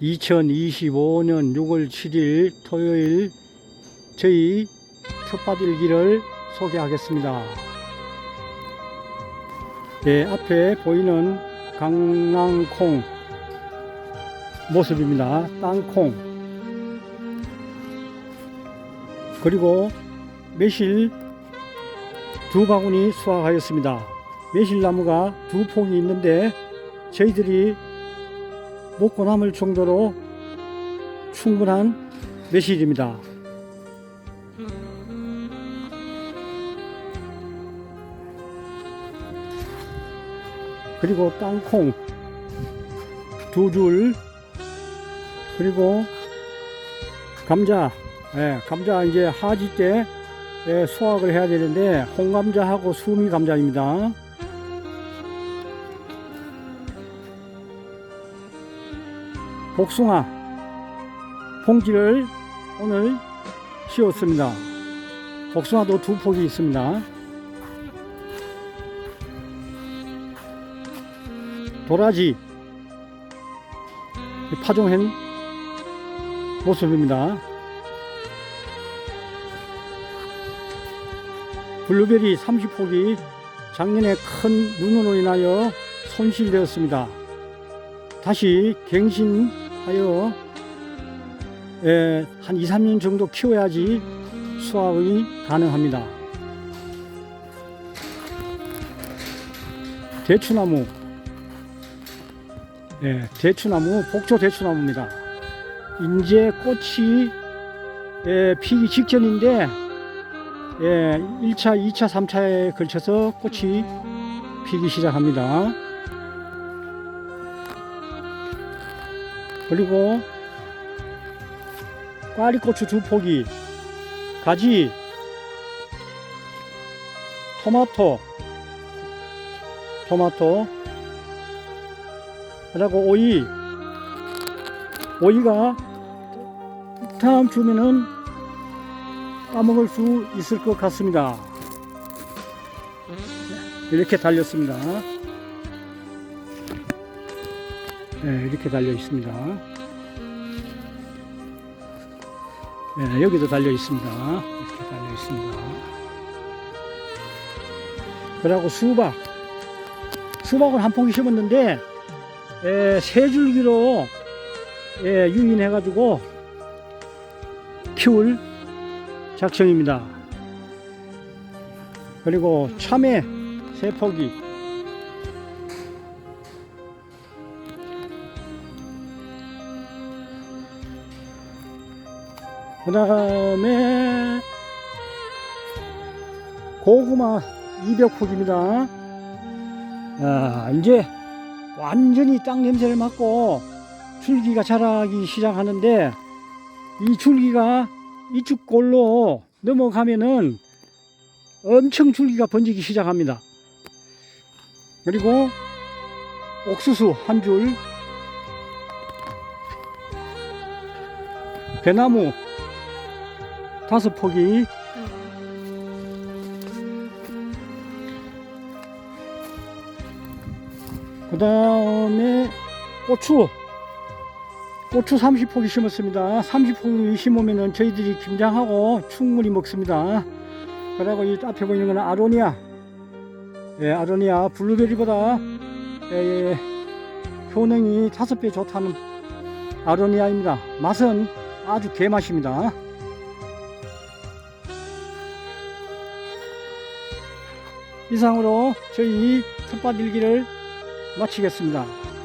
2025년 6월 7일 토요일 저희 텃밭 일기를 소개하겠습니다. 예, 앞에 보이는 강낭콩 모습입니다. 땅콩. 그리고 매실 두 바구니 수확하였습니다. 매실나무가 두 폭이 있는데 저희들이 먹고 남을 정도로 충분한 매실입니다. 그리고 땅콩 두 줄, 그리고 감자, 예, 감자 이제 하지 때 예, 수확을 해야 되는데 홍감자하고 수미 감자입니다. 복숭아 봉지를 오늘 씌웠습니다. 복숭아도 두 폭이 있습니다. 도라지 파종한 모습입니다. 블루베리 30폭이 작년에 큰 눈으로 인하여 손실되었습니다. 다시 갱신 하여 에, 한 2, 3년 정도 키워야지 수확이 가능합니다. 대추나무 예, 대추나무, 복조 대추나무입니다. 이제 꽃이 예, 피기 직전인데 예, 1차, 2차, 3차에 걸쳐서 꽃이 피기 시작합니다. 그리고 꽈리고추 두 포기, 가지, 토마토, 토마토, 그리고 오이, 오이가 다음 주면은 따먹을 수 있을 것 같습니다. 이렇게 달렸습니다. 네, 이렇게 달려 있습니다. 네, 여기도 달려 있습니다. 이렇게 달려 있습니다. 그리고 수박. 수박을 한 포기 심었는데, 에, 세 줄기로 예, 유인해가지고 키울 작성입니다. 그리고 참외 세 포기. 그 다음에 고구마 200포기입니다. 아, 이제 완전히 땅 냄새를 맡고 줄기가 자라기 시작하는데 이 줄기가 이쪽 골로 넘어가면은 엄청 줄기가 번지기 시작합니다. 그리고 옥수수 한 줄, 배나무 다섯 포기, 그 다음에 고추. 고추 30포기 심었습니다. 30포기 심으면 저희들이 김장하고 충분히 먹습니다. 그리고 이 앞에 보이는 건 아로니아. 예, 아로니아 블루베리보다 예, 예, 효능이 다섯 배 좋다는 아로니아입니다. 맛은 아주 개맛입니다 이상으로 저희 텃밭 일기를 마치겠습니다.